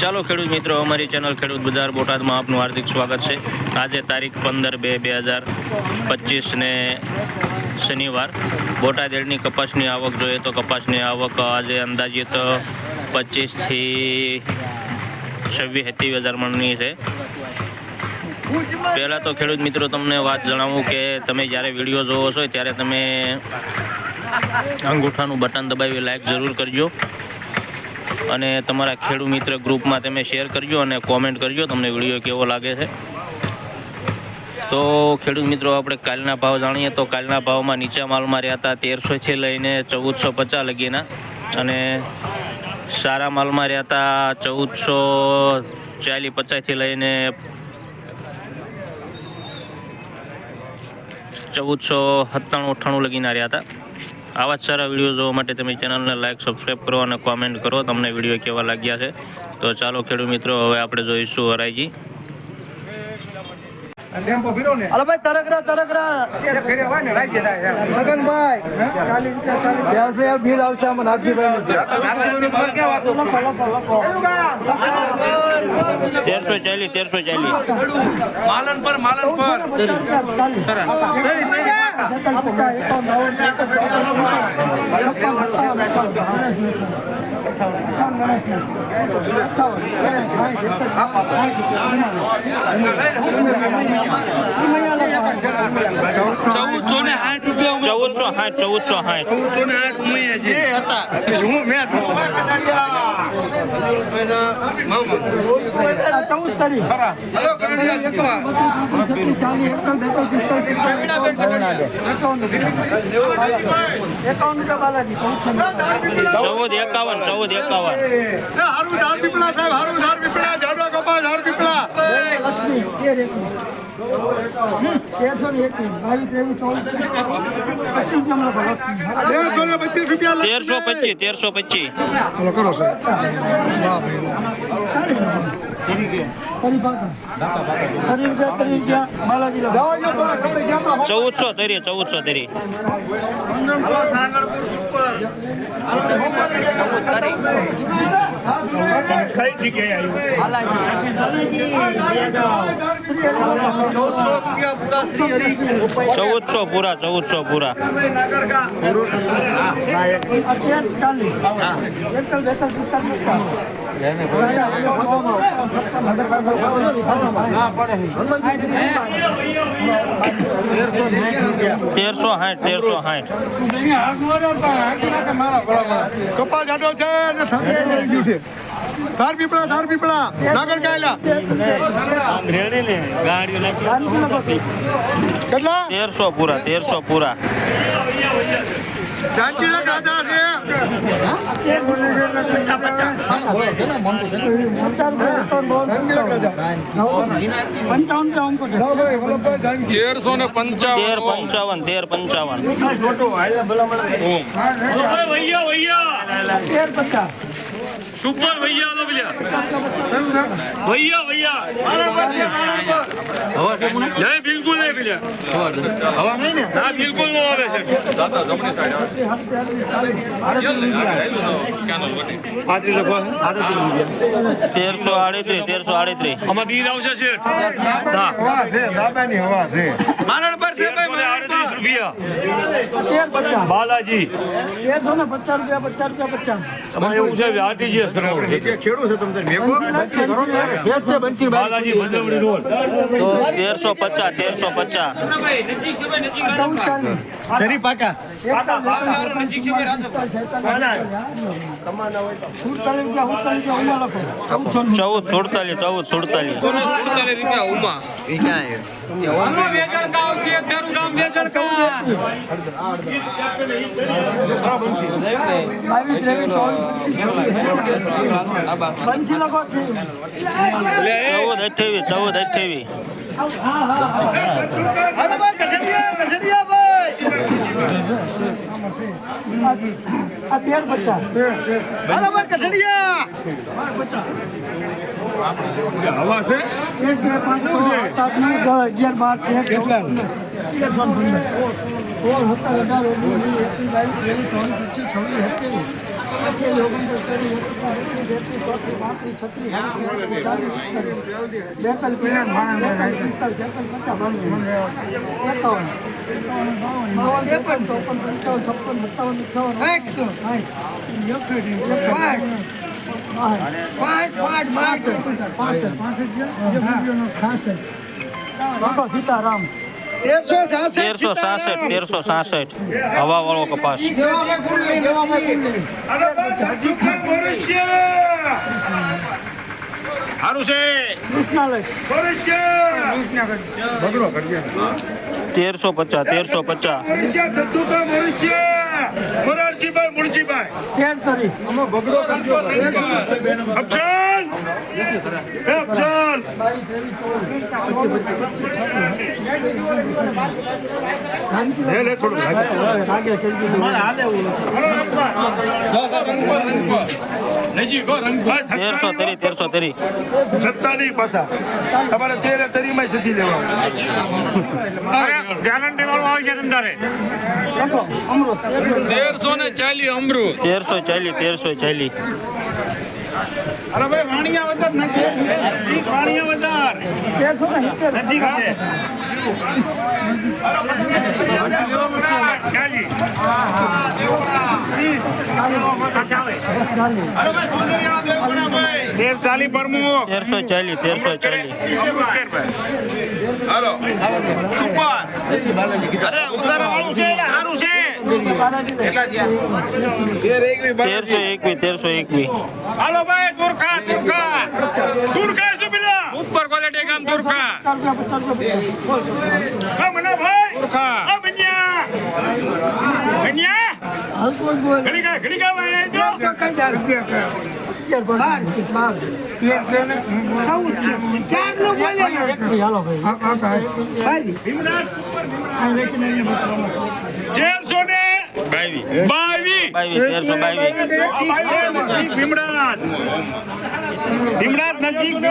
ચાલો ખેડૂત મિત્રો, અમારી ચેનલ ખેડૂત બજાર બોટાદમાં આપનું હાર્દિક સ્વાગત છે. આજે તારીખ પંદર બે બે હજાર પચીસને શનિવાર. બોટાદ એડની કપાસની આવક જોઈએ તો કપાસની આવક આજે અંદાજિત પચીસથી છવ્વીસ સત્યાવીસ હજાર મણની છે. પહેલાં તો ખેડૂત મિત્રો, તમને વાત જણાવું કે તમે જ્યારે વીડિયો જોવો છો ત્યારે તમે અંગૂઠાનું બટન દબાવી લાઈક જરૂર કરજો. અને તમારા ખેડૂત મિત્ર ગ્રુપમાં તમે શેર કરજો અને કોમેન્ટ કરજો, તમને વીડિયો કેવો લાગે છે. તો ખેડૂત મિત્રો, આપણે કાલના ભાવ જાણીએ તો કાલના ભાવમાં નીચા માલમાં રહ્યા હતા તેરસોથી લઈને ચૌદસો પચાસ લગીના અને સારા માલમાં રહ્યા હતા ચૌદસો ચાલીસ પચાસથી લઈને ચૌદસો સત્તાણું અઠ્ઠાણું લગીના રહ્યા હતા આવા જ સારા વીડિયો જોવા માટે તમે ચેનલને લાઈક સબસ્ક્રાઈબ કરો અને કોમેન્ટ કરો. તમને વીડિયો કેવા લાગ્યા છે? તો ચાલો ખેડૂત મિત્રો હવે આપણે જોઈશું હરાઈજી. ભાઈ તરકરા તરકરા ચાલશે આવશે આમાં નાગજીભાઈ તેરસો ચાલી તેરસો ચાલી માલન પર માલન પર. ચૌદસો ને સાઠ રૂપિયા ચૌદસો સાઠ ચૌદસો સાઠ ચૌદસો ને આઠ ઉમૈયા છે. ચૌદ તારીખ ચાલીસ બેકલ પિસ્તાલીસ એકાવન બાલાજી ચૌદ એકાવન. ચૌદ એકાવન હારું પીપળા સાહેબ હારું ધાર પીપળા ઝાડવા કપા ઝાડ પીપળા તેર એકવીસ તેરસો ને એકવીસ બાવીસ ત્રેવીસ ચોવીસ પચીસ નંબર તેરસો ને પચીસ રૂપિયા તેરસો પચીસ તેરસો પચીસ. કરો સાહેબ. ચૌદસો તરી ચૌદસો તરી ચૌદસો પૂરા ચૌદસો પૂરા. ચાલીસ. તેરસો સાઠ તેરસો સાઠ કપા જાડો છે ને સંગે ગયું છે. પીપળા ધાર પીપળા. નાગર કાયલા કેટલા? તેરસો પૂરા તેરસો પૂરા. જાનકી ના ગાજા છે પંચાવન. તેર પંચાવન. તેર પંચાવન તેર પચાસ. સુપર ભૈયા લો ભૈયા ભૈયા ભૈયા નહીં બિલકુલ નહીં ભૈયા ના બિલકુલ નો આવે છે આટલી લખવા તેરસો આડત્રીસ તેરસો આડત્રીસ આમાં બીજ આવશે છે હા હવા છે દાદાની હવા છે મારણ પર છે ભાઈ ને આડત્રીસ રૂપિયા બાલાજી તેરસો ને પચાસ રૂપિયા પચાસ રૂપિયા પચાસ અમારે એવું છે આરટીજીએસ કરવાનું છે ખેડૂત છે તમને મેઘો બાલાજી રોડ તેરસો પચાસ તેરસો પચાસ ચૌદ સુડતાલીસ ચૌદ સુડતાલીસ રૂપિયા ઉમા લખો ચૌદ સુડતાલીસ ચૌદ સુડતાલીસ ચૌદ અઠ્યાવીસ ચૌદ અઠ્યાવીસ તેર પચાસ હવા છે એક બે, પાંચ, છ, સાત નવ, દસ, અગિયાર, બાર, તેર, ચૌદ સોળ સત્તર અઢાર ઓગણીસ વીસ એકવીસ બાવીસ ત્રેવીસ ચોવીસ પચીસ છવ્વીસ સત્યાવીસ અઠ્યાવીસ, ઓગણત્રીસ, ત્રીસ, એકત્રીસ, બત્રીસ, ચોત્રીસ, પાંત્રીસ, છત્રીસ, ચાલીસ, બેતાલીસ, બેતાલીસ, પિસ્તાલીસ, છેતાલીસ, પચાસ, બાવન, એકાવન, ત્રેપન, ચોપન, પંચાવન, છપ્પન, સત્તાવન, અઠ્ઠાવન, સાઠ, બાબા સીતારામ. તેરસો સાસઠ તેરસો સાસઠ. હવા વાળો કપાસ. સારું છે. તેરસો પચાસ તેરસો પચાસ. મોરારજીભાઈ મુરજીભાઈ. લે લે થોડું લાગે. હા, તેરસો તરી તેરસો તરી. છત્તા નહીં પાછા. તમારે તેરે તરીમાં જતી લેવાનું ગેરંટી વાળું આવશે તમારે તેરસો ને ચાલી અમૃત. તેરસો ચાલી તેરસો ચાલી. અરે ભાઈ વાણિયા વધાર નજીક છે. નજીક વાણિયા વધાર. તેરસો ને સિત્તેર નજીક છે. તેર ચાલી પ્રમુખ તેરસો ચાલી તેરસો ચાલી. હાલો. સુપર અરે ઉતારા વાળું છે સારું છે. તેરસો એકવી તેરસો એકવી. હાલો ભાઈ તુરખા તુરખા તુરખા છે પેલા. ઉપર ક્વોલિટી કામ હા મના ભાઈ. બન્યા. બન્યા? ઘડી કા ઘડી કા જો ભાઈ તેરસો ને બાવી બાવી તેરસો નજીક